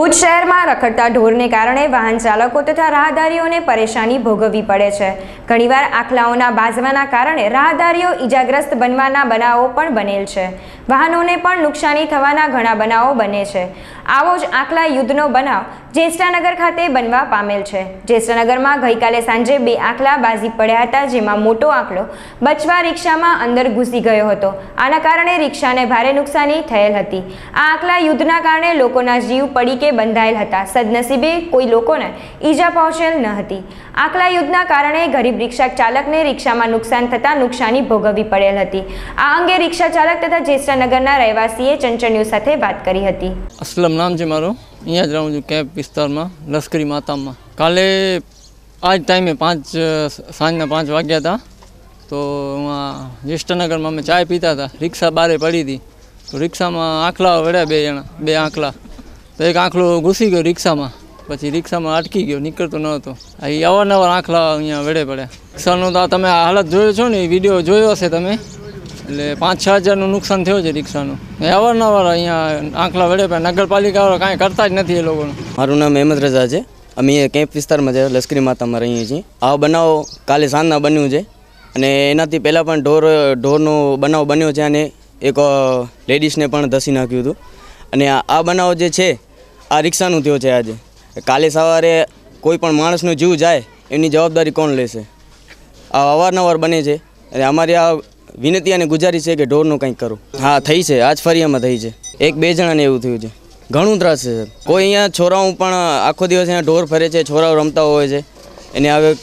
ભુજ શહેરમાં રખડતા ઢોરને કારણે વાહન ચાલકો તથા રાહદારીઓને પરેશાની ભોગવવી પડે છે. ઘણીવાર આખલાઓના બાઝવાના કારણે રાહદારીઓ ઈજાગ્રસ્ત બનવાના બનાવો પણ બનેલ છે. વાહનોને પણ નુકસાની થવાના ઘણા બનાવો બને છે. આવો જ આકલા યુદ્ધનો બનાવ જેષ્ટાનગર ખાતે બનવા પામેલ છે. જેષ્ટાનગરમાં ગઈકાલે સાંજે બે આકલા બાજી પડ્યા હતા જેમાં મોટો આખલો બચવા રિક્ષામાં અંદર ઘૂસી ગયો હતો. આના કારણે રિક્ષાને ભારે નુકસાની થયેલ હતી. આ આકલા યુદ્ધના કારણે લોકોના જીવ પડી કે બંધાયેલ હતા. સદનસીબે કોઈ લોકોને ઈજા પહોંચેલ ન હતી. આકલા યુદ્ધના કારણે ગરીબ રિક્ષા ચાલકને રિક્ષામાં નુકસાન થતાં નુકસાની ભોગવવી પડેલ હતી. આ અંગે રિક્ષા ચાલક તથા જેષ્ટાનગરના રહેવાસીએ ચંચળ સાથે વાત કરી હતી. અસલમ નામ છે મારું? અહીંયા જ રહું છું કેમ્પ વિસ્તારમાં, લશ્કરી માતામાં કાલે આ જ ટાઈમે પાંચ સાંજના પાંચ વાગ્યા હતા. તો હું જ્યેષ્ઠનગરમાં અમે ચાય પીતા હતા. રિક્ષા બારે પડી હતી. તો રિક્ષામાં આંખલા વળ્યા બે જણા, બે આંખલા. તો એક આંખલો ઘૂસી ગયો રિક્ષામાં. પછી રિક્ષામાં અટકી ગયો, નીકળતો ન હતો. આ અવારનવાર આંખલા અહીંયા વેડે પડ્યા. રિક્ષાનું તો તમે હાલત જોયો છો ને એ વીડિયો જોયો હશે તમે? એટલે પાંચ, છ હજારનું નુકસાન થયું છે રિક્ષાનું. અવારનવાર અહીંયા આંકલા વડે પણ નગરપાલિકાવાળા કાંઈ કરતા જ નથી એ લોકોનું. મારું નામ અહેમદ રઝા છે. અમે અહીંયા કેમ્પ વિસ્તારમાં છે, લશ્કરી માતામાં રહીએ છીએ. આ બનાવ કાલે સાંજના બન્યું છે. અને એનાથી પહેલાં પણ ઢોર, ઢોરનો બનાવ બન્યો છે અને એક લેડીઝને પણ ધસી નાખ્યું હતું. અને આ બનાવ જે છે, આ રિક્ષાનું થયો છે આજે. કાલે સવારે કોઈ પણ માણસનો જીવ જાય, એની જવાબદારી કોણ લેશે? આ અવારનવાર બને છે. અને અમારી આ વિનંતી અને ગુજારી છે કે ઢોરનું કંઈક કરો. હા, થઈ છે. આજ ફરિયામાં થઈ છે. એક બે જણાને એવું થયું છે. ઘણું ત્રાસ છે કોઈ અહીંયા છોરાઓ પણ આખો દિવસ અહીંયા ઢોર ફરે છે, છોરાઓ રમતા હોય છે. એને હવે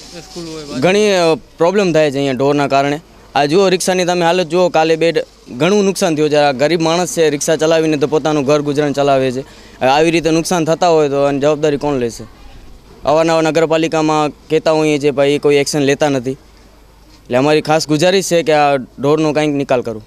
ઘણી પ્રોબ્લેમ થાય છે અહીંયા ઢોરના કારણે. આ જુઓ, રિક્ષાની તમે હાલત જુઓ, કાલે બે ઘણું નુકસાન થયું છે. આ ગરીબ માણસ છે, રિક્ષા ચલાવીને તો પોતાનું ઘર ગુજરાન ચલાવે છે. આવી રીતે નુકસાન થતા હોય તો અને જવાબદારી કોણ લેશે? અવારનવાર નગરપાલિકામાં કહેતા હોઈએ છીએ, ભાઈ કોઈ એક્શન લેતા નથી. એટલે અમારી ખાસ ગુજારિશ છે કે આ ઢોરનો કંઈક નિકાલ કરું.